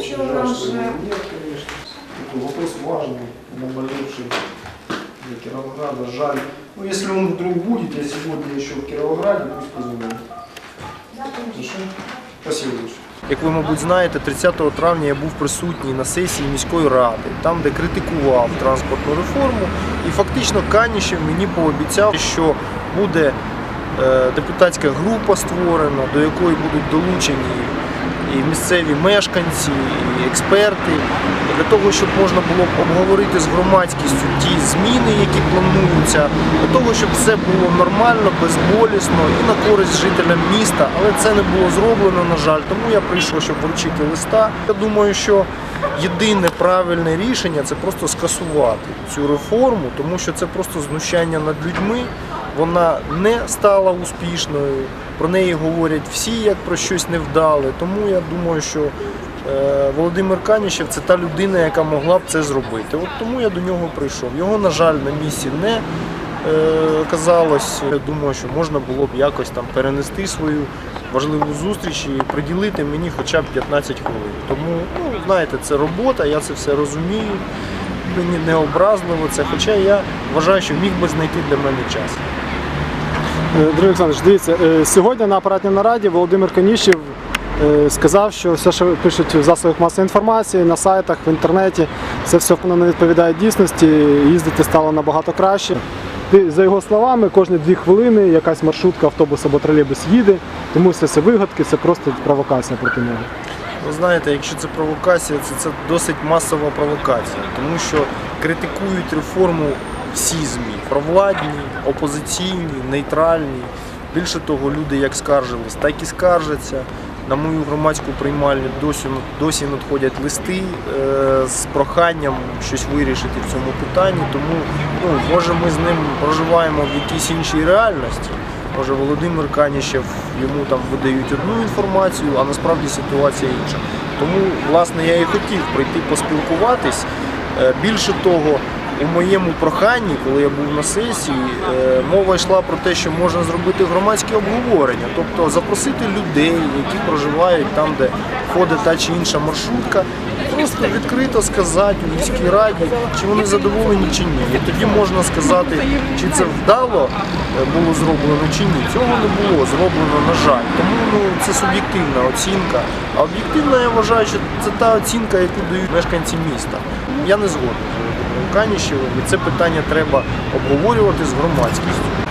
Почему раньше? Типу, вопрос важный, наболевший для Кировограда, жаль. Ну, если он вдруг будет, я сегодня еще в Кировограде, пусть позвонит. Хорошо? Спасибо большое. Як ви, мабуть, знаєте, 30 травня я був присутній на сесії міської ради, там, де критикував транспортну реформу, і фактично Канішев мені пообіцяв, що буде е, депутатська група створена, до якої будуть долучені і місцеві мешканці, і експерти, для того, щоб можна було обговорити з громадськістю ті зміни, які плануються, для того, щоб все було нормально, безболісно і на користь жителям міста. Але це не було зроблено, на жаль. Тому я прийшов, щоб вручити листа. Я думаю, що єдине правильне рішення це просто скасувати цю реформу, тому що це просто знущання над людьми. Вона не стала успішною. Про неї говорять всі як про щось невдале. Тому я думаю, що е, Володимир Канішев це та людина, яка могла б це зробити. От тому я до нього прийшов. Його, на жаль, на місці не е, оказалось. Я думаю, що можна було б якось там перенести свою важливу зустріч і приділити мені хоча б 15 хвилин. Тому, ну, знаєте, це робота, я це все розумію. Мені не образливо це, хоча я вважаю, що міг би знайти для мене час. Е, Андрій Олександрович, дивіться, е, сьогодні на апаратній нараді Володимир Каніщев е, сказав, що все, що пишуть в засобах масової інформації, на сайтах, в інтернеті, це все не відповідає дійсності, їздити стало набагато краще. За його словами, кожні дві хвилини якась маршрутка, автобус або тролейбус їде, тому все це вигадки, це просто провокація проти нього. Ви знаєте, якщо це провокація, це, це досить масова провокація, тому що критикують реформу всі ЗМІ провладні, опозиційні, нейтральні. Більше того, люди як скаржились, так і скаржаться. На мою громадську приймальню досі, досі надходять листи е, з проханням щось вирішити в цьому питанні. Тому ну, може ми з ним проживаємо в якійсь іншій реальності. Може Володимир Канішев йому там видають одну інформацію, а насправді ситуація інша. Тому, власне, я і хотів прийти поспілкуватись. Е, Більше того, у моєму проханні, коли я був на сесії, е, мова йшла про те, що можна зробити громадське обговорення, тобто запросити людей, які проживають там, де ходить та чи інша маршрутка, просто відкрито сказати у міській раді, чи вони задоволені чи ні. І тоді можна сказати, чи це вдало е, було зроблено чи ні. Цього не було зроблено, на жаль. Тому ну, це суб'єктивна оцінка. А об'єктивна я вважаю, що це та оцінка, яку дають мешканці міста. Я не згоден з Канішевим, і це питання треба обговорювати з громадськістю.